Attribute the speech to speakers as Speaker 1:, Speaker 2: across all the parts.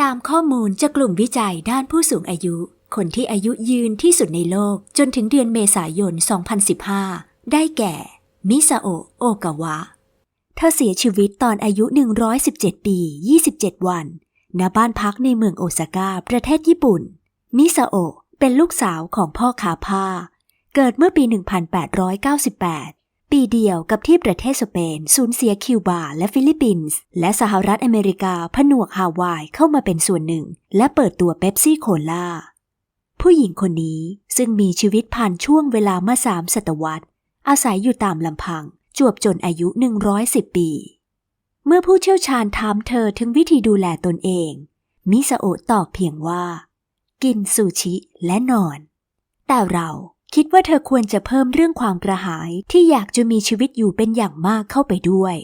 Speaker 1: ตามข้อมูลจากกลุ่มวิจัยด้านผู้สูงอายุ คนที่อายุยืนที่สุดในโลกจนถึงเดือนเมษายน 2015 ได้แก่ มิซาโอโอกาวะ เธอเสียชีวิตตอนอายุ 117 ปี 27 วัน ณ บ้านพักในเมืองโอซาก้า ประเทศญี่ปุ่น มิซาโอเป็นลูกสาวของพ่อขาผ้าเกิดเมื่อปี 1898 ปีเดียวกับที่ประเทศสเปน สูญเสียคิวบาและฟิลิปปินส์ และสหรัฐอเมริกาผนวกฮาวายเข้ามาเป็นส่วนหนึ่ง และเปิดตัวเป๊ปซี่โคลาผู้หญิงคนนี้ซึ่งมีชีวิตผ่านช่วงเวลามาสามศตวรรษ อาศัยอยู่ตามลำพัง จวบจนอายุ 110 ปี เมื่อผู้เชี่ยวชาญถามเธอถึงวิธีดูแลตนเอง มิซาโอะตอบเพียงว่า กินซูชิและนอน แต่เรา คิดว่าเธอควรจะเพิ่มเรื่องความกระหายที่อยากจะมีชีวิตอยู่เป็นอย่างมากเข้าไปด้วย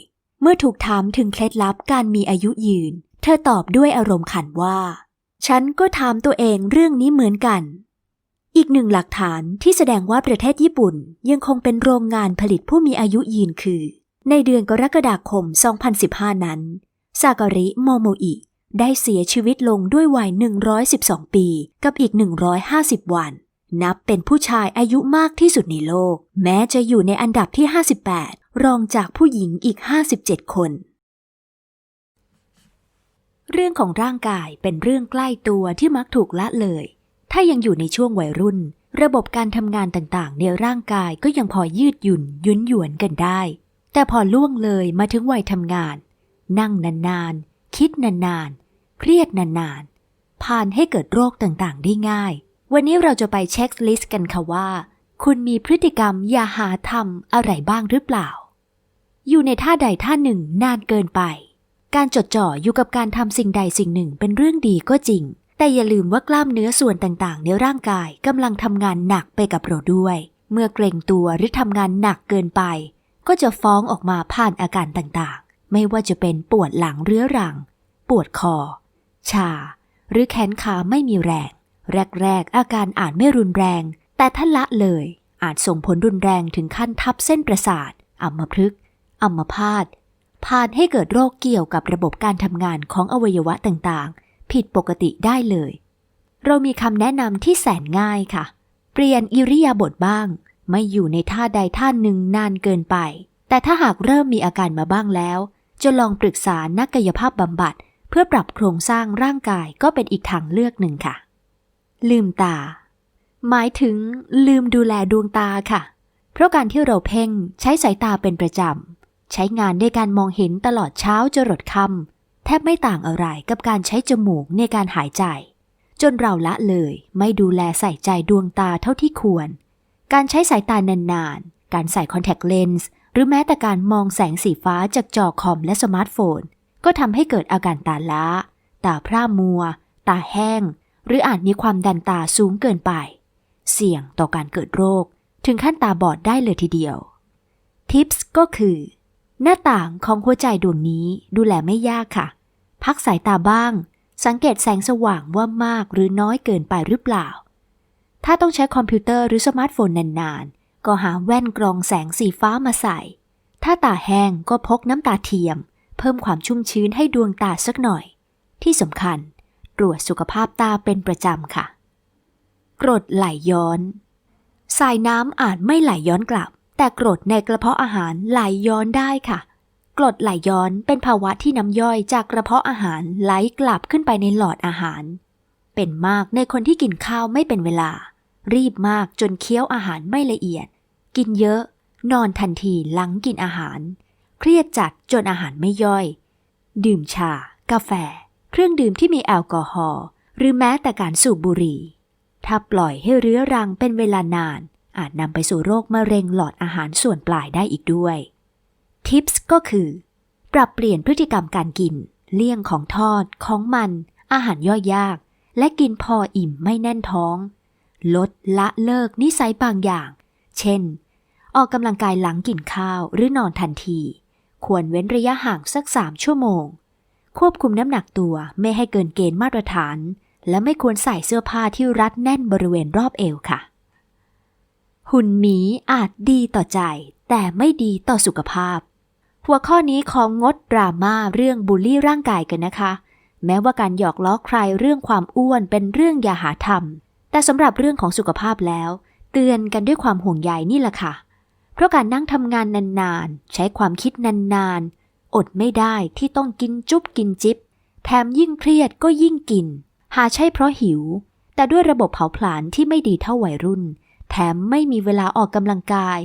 Speaker 1: เมื่อถูกถามถึงเคล็ดลับการมีอายุยืน เธอตอบด้วยอารมณ์ขันว่า ฉันก็ถามตัวเองเรื่องนี้เหมือนกัน อีกหนึ่งหลักฐานที่แสดงว่าประเทศญี่ปุ่นยังคงเป็นโรงงานผลิตผู้มีอายุยืนคือ ในเดือนกรกฎาคม 2015 นั้น ซาการิโมโมอิได้เสียชีวิตลงด้วยวัย 112 ปี กับอีก 150 วัน นับเป็นผู้ชายอายุมากที่สุดในโลก แม้จะอยู่ในอันดับที่ 58 รองจากผู้หญิงอีก 57 คน เรื่องของร่างกายเป็นเรื่องใกล้ตัวที่มักถูกละเลย ถ้ายังอยู่ในช่วงวัยรุ่น ระบบการทำงานต่างๆ ในร่างกายก็ยังพอยืดหยุ่นยุนหยวนกันได้ แต่พอล่วงเลยมาถึงวัยทำงาน นั่งนานๆ คิดนานๆ เครียดนานๆ ผ่านให้เกิดโรคต่างๆ ได้ง่าย วันนี้เราจะไปเช็คลิสต์กันค่ะว่า คุณมีพฤติกรรมอย่าหาทำอะไรบ้างหรือเปล่า อยู่ในท่าใดท่าหนึ่งนานเกินไป การจดจ่ออยู่กับการทำสิ่งใดสิ่งหนึ่งเป็นเรื่องดีก็จริง แต่อย่าลืมว่ากล้ามเนื้อส่วนต่างๆ ในร่างกายกำลังทำงานหนักไปกับเราด้วย เมื่อเกรงตัวหรือทำงานหนักเกินไป ก็จะฟ้องออกมาผ่านอาการต่างๆ ไม่ว่าจะเป็นปวดหลังเรื้อรัง ปวดคอ ชา หรือแขนขาไม่มีแรง แรกๆ อาการอาจไม่รุนแรง แต่ถ้าละเลย อาจส่งผลรุนแรงถึงขั้นทับเส้นประสาทอัมพฤกษ์อัมพาตพานให้เกิดโรคเกี่ยวกับระบบการทำงานของอวัยวะต่างๆ ผิดปกติได้เลย เรามีคำแนะนำที่แสนง่ายค่ะ เปลี่ยนอิริยาบถบ้าง ไม่อยู่ในท่าใดท่าหนึ่งนานเกินไป แต่ถ้าหากเริ่มมีอาการมาบ้างแล้ว จะลองปรึกษานักกายภาพบำบัด เพื่อปรับโครงสร้างร่างกายก็เป็นอีกทางเลือกหนึ่งค่ะ ลืมตา หมายถึงลืมดูแลดวงตาค่ะ เพราะการที่เราเพ่งใช้สายตาเป็นประจำ ใช้งานในการมองเห็นตลอดเช้าจรดค่ำแทบไม่ต่างอะไรกับการใช้จมูกในการหายใจ จนเราละเลยไม่ดูแลใส่ใจดวงตาเท่าที่ควร การใช้สายตานานๆ การใส่คอนแทคเลนส์หรือแม้แต่การมองแสงสีฟ้าจากจอคอมและสมาร์ทโฟน ก็ทำให้เกิดอาการตาล้า ตาพร่ามัว ตาแห้ง หรืออาจมีความดันตาสูงเกินไป เสี่ยงต่อการเกิดโรค ถึงขั้นตาบอดได้เลยทีเดียว ทิปส์ก็คือ หน้าต่างของหัวใจดวงนี้ดูแลไม่ยากค่ะ พักสายตาบ้าง สังเกตแสงสว่างว่ามากหรือน้อยเกินไปหรือเปล่า ถ้าต้องใช้คอมพิวเตอร์หรือสมาร์ทโฟนนานๆ ก็หาแว่นกรองแสงสีฟ้ามาใส่ ถ้าตาแห้งก็พกน้ำตาเทียม เพิ่มความชุ่มชื้นให้ดวงตาสักหน่อย ที่สำคัญ ตรวจสุขภาพตาเป็นประจำค่ะ กรดไหลย้อน สายน้ำอาจไม่ไหลย้อนกลับ แต่กรดในกระเพาะอาหารไหลย้อนได้ค่ะกรดไหลย้อนเป็นภาวะที่น้ำย่อยจากกระเพาะอาหารไหลกลับขึ้นไปในหลอดอาหาร เป็นมากในคนที่กินข้าวไม่เป็นเวลา รีบมากจนเคี้ยวอาหารไม่ละเอียด กินเยอะ นอนทันทีหลังกินอาหาร เครียดจัดจนอาหารไม่ย่อย ดื่มชา กาแฟ รื่องดื่มที่มีแอลกอฮอล์หรือแม้แต่การสูบบุหรี่ ถ้าปล่อยให้เรื้อรังเป็นเวลานาน อาจนำไปสู่โรคมะเร็งหลอดอาหารส่วนปลายได้อีกด้วย ทิปส์ก็คือ ปรับเปลี่ยนพฤติกรรมการกิน เลี่ยงของทอด ของมัน อาหารย่อยยาก และกินพออิ่มไม่แน่นท้อง ลดละเลิกนิสัยบางอย่าง เช่น ออกกำลังกายหลังกินข้าวหรือนอนทันที ควรเว้นระยะห่างสักสามชั่วโมง ควบคุมน้ำหนักตัวไม่ให้เกินเกณฑ์มาตรฐาน และไม่ควรใส่เสื้อผ้าที่รัดแน่นบริเวณรอบเอวค่ะ หุ่นหมีอาจดีต่อใจ แต่ไม่ดีต่อสุขภาพ หัวข้อนี้ของงดดราม่าเรื่องบูลลี่ร่างกายกันนะคะ แม้ว่าการหยอกล้อใครเรื่องความอ้วนเป็นเรื่องอย่าหาทำแต่สำหรับเรื่องของสุขภาพแล้ว เตือนกันด้วยความห่วงใยนี่แหละค่ะ เพราะการนั่งทำงานนานๆ ใช้ความคิดนานๆ อดไม่ได้ที่ต้องกินจุ๊บกินจิบ แถมยิ่งเครียดก็ยิ่งกิน หาใช่เพราะหิว แต่ด้วยระบบเผาผลาญที่ไม่ดีเท่าวัยรุ่น แถมไม่มีเวลาออกกำลังกาย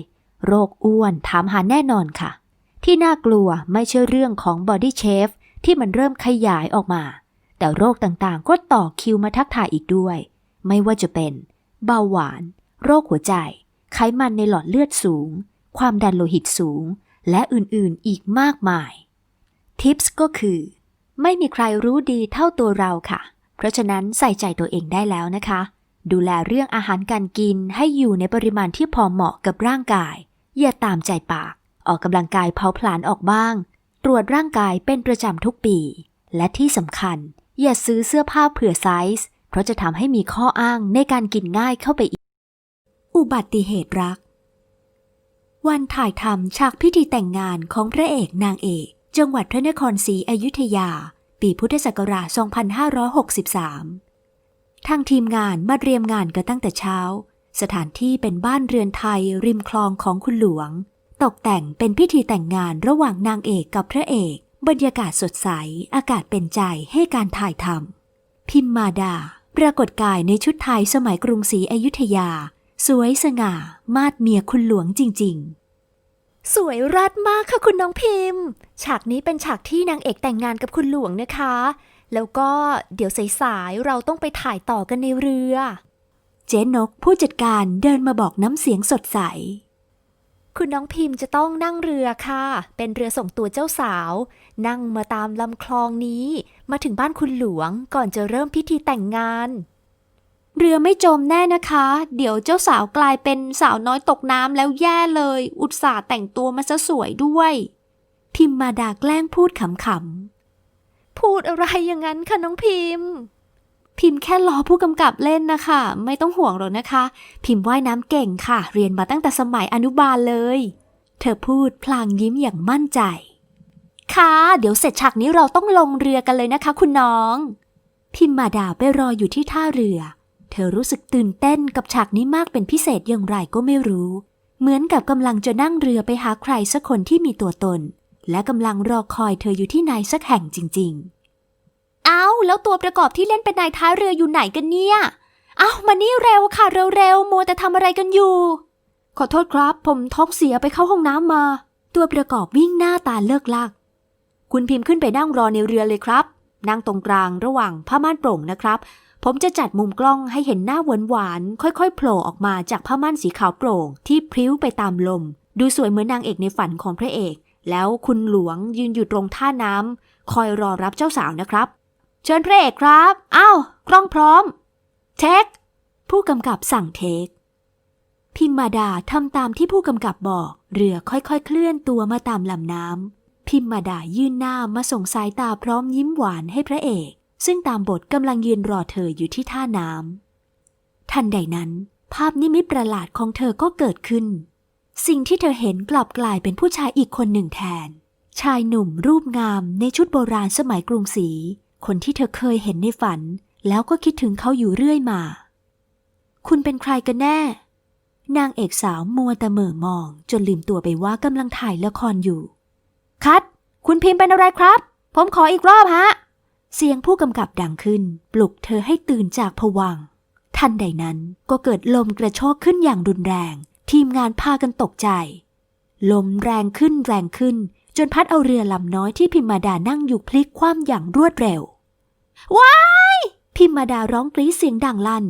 Speaker 1: โรคอ้วนถามหาแน่นอนค่ะ ที่น่ากลัวไม่ใช่เรื่องของ Body Shape ที่มันเริ่มขยายออกมา แต่โรคต่างๆ ก็ต่อคิวมาทักทายอีกด้วย ไม่ว่าจะเป็น เบาหวาน โรคหัวใจ ไขมันในหลอดเลือดสูง ความดันโลหิตสูง และอื่นๆอีกมากมาย ทิปส์ก็คือ ไม่มีใครรู้ดีเท่าตัวเราค่ะ เพราะฉะนั้นใส่ใจตัวเองได้แล้วนะคะ ดูแลเรื่องอาหารการกินให้อยู่ในปริมาณที่พอเหมาะกับร่างกาย อย่าตามใจปาก ออกกำลังกายเผาผลาญออกบ้าง ตรวจร่างกายเป็นประจำทุกปี และที่สำคัญ อย่าซื้อเสื้อผ้าเผื่อไซส์เพราะจะทำให้มีข้ออ้างในการกินง่ายเข้าไปอีก อุบัติเหตุรัก วันถ่ายทำฉากพิธีแต่งงานของพระเอกนางเอก จังหวัดพระนครศรีอยุธยา ปีพุทธศักราช 2563 ทางทีมงานมาเตรียมงานกันตั้งแต่เช้า สถานที่เป็นบ้านเรือนไทยริมคลองของคุณหลวง ตกแต่งเป็นพิธีแต่งงานระหว่างนางเอกกับพระเอก บรรยากาศสดใส อากาศเป็นใจให้การถ่ายทำพิมมาดา ปรากฏกายในชุดไทยสมัยกรุงศรีอยุธยา สวยสง่า มาดเมียคุณหลวงจริง ๆ สวยรัดมากค่ะคุณน้องพิมพ์ ฉากนี้เป็นฉากที่นางเอกแต่งงานกับคุณหลวงนะคะ แล้วก็เดี๋ยวสายๆเราต้องไปถ่ายต่อกันในเรือ เจ๊นกผู้จัดการเดินมาบอกน้ำเสียงสดใส คุณน้องพิมพ์จะต้องนั่งเรือค่ะ เป็นเรือส่งตัวเจ้าสาว นั่งมาตามลำคลองนี้ มาถึงบ้านคุณหลวงก่อนจะเริ่มพิธีแต่งงาน เรือไม่จมแน่นะคะ เดี๋ยวเจ้าสาวกลายเป็นสาวน้อยตกน้ำแล้วแย่เลย อุตส่าห์แต่งตัวมาซะสวยด้วย พิมมาดาแกล้งพูดขำๆ พูดอะไรอย่างนั้นคะน้องพิมพ์พิมพ์แค่ล้อผู้กำกับเล่นนะคะ ไม่ต้องห่วงหรอกนะคะ พิมพ์ว่ายน้ำเก่งค่ะ เรียนมาตั้งแต่สมัยอนุบาลเลย เธอพูดพลางยิ้มอย่างมั่นใจ ค่ะ เดี๋ยวเสร็จฉากนี้เราต้องลงเรือกันเลยนะคะ คุณน้อง พิมมาดาไปรออยู่ที่ท่าเรือ เธอรู้สึกตื่นเต้นกับฉากนี้มากเป็นพิเศษอย่างไรก็ไม่รู้ เหมือนกับกำลังจะนั่งเรือไปหาใครสักคนที่มีตัวตน และกำลังรอคอยเธออยู่ที่ไหนสักแห่งจริง ๆ เอาแล้วตัวประกอบที่เล่นเป็นนายท้ายเรืออยู่ไหนกันเนี่ยเอามานี่เร็วค่ะเร็วๆมัวแต่ทำอะไรกันอยู่ ขอโทษครับ ผมท้องเสียไปเข้าห้องน้ำมา ตัวประกอบวิ่งหน้าตาเลิกลัก คุณพิมพ์ขึ้นไปนั่งรอในเรือเลยครับนั่งตรงกลางระหว่างผ้าม่านโปร่งนะครับ ผมจะจัดมุมกล้องให้เห็นหน้าหวานหวานๆค่อยๆโผล่ออกมาจากผ้าม่านสีขาวโปร่ง ที่พลิ้วไปตามลม ดูสวยเหมือนนางเอกในฝันของพระเอก แล้วคุณหลวงยืนอยู่ตรงท่าน้ำคอยรอรับเจ้าสาวนะครับ เชิญพระเอกครับอ้าวกล้องพร้อม เทค ผู้กำกับสั่งเทค พิมมาดาทำตามที่ผู้กำกับบอก เรือค่อยๆ เคลื่อนตัวมาตามลำน้ำพิมมาดายื่นหน้ามาส่งสายตาพร้อมยิ้มหวานให้พระเอก ซึ่งตามบทกำลังยืนรอเธออยู่ที่ท่าน้ำทันใดนั้น ภาพนิมิตประหลาดของเธอก็เกิดขึ้น สิ่งที่เธอเห็นกลับกลายเป็นผู้ชายอีกคนหนึ่งแทน ชายหนุ่มรูปงามในชุดโบราณสมัยกรุงศรี คนที่เธอเคยเห็นในฝัน แล้วก็คิดถึงเขาอยู่เรื่อยมา คุณเป็นใครกันแน่ นางเอกสาวมัวแต่เหม่อมอง จนลืมตัวไปว่ากำลังถ่ายละครอยู่ คัด คุณพิมพ์เป็นอะไรครับ ผมขออีกรอบฮะ เสียงผู้กำกับดังขึ้น ปลุกเธอให้ตื่นจากผวัง ทันใดนั้นก็เกิดลมกระโชกขึ้นอย่างรุนแรง ทีมงานพากันตกใจ ลมแรงขึ้นแรงขึ้น จนพัดเอาเรือลำน้อยที่พิมมาดานั่งอยู่พลิกคว่ำอย่างรวดเร็ว ว้าย พิมมาดาร้องกรี๊ดเสียงดังลั่น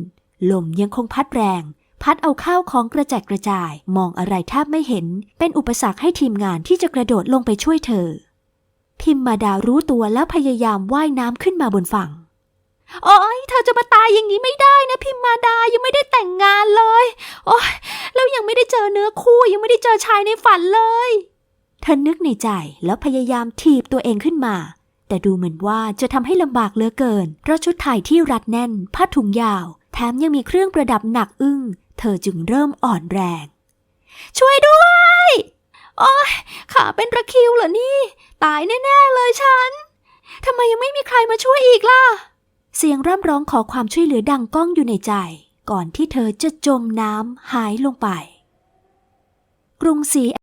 Speaker 1: ลมยังคงพัดแรง พัดเอาข้าวของกระจัดกระจาย มองอะไรแทบไม่เห็น เป็นอุปสรรคให้ทีมงานที่จะกระโดดลงไปช่วยเธอ พิมมาดารู้ตัวแล้วพยายามว่ายน้ำขึ้นมาบนฝั่ง โอ้ยเธอจะมาตายอย่างนี้ไม่ได้นะพิมมาดายังไม่ได้แต่งงานเลย โอ้ยแล้วยังไม่ได้เจอเนื้อคู่ยังไม่ได้เจอชายในฝันเลย เธอนึกในใจแล้วพยายามถีบตัวเองขึ้นมา แต่ดูเหมือนว่าจะทำให้ลำบากเหลือเกิน เพราะชุดไทยที่รัดแน่น ผ้าถุงยาว แถมยังมีเครื่องประดับหนักอึ้ง เธอจึงเริ่มอ่อนแรง ช่วยด้วย โอ้ยขาเป็นระคิวเหรอนี่ ตายแน่ๆเลยฉันทำไมยังไม่มีใครมาช่วยอีกล่ะ เสียงร่ำร้องขอความช่วยเหลือดังก้องอยู่ในใจ ก่อนที่เธอจะจมน้ำหายลงไป กรุงศรี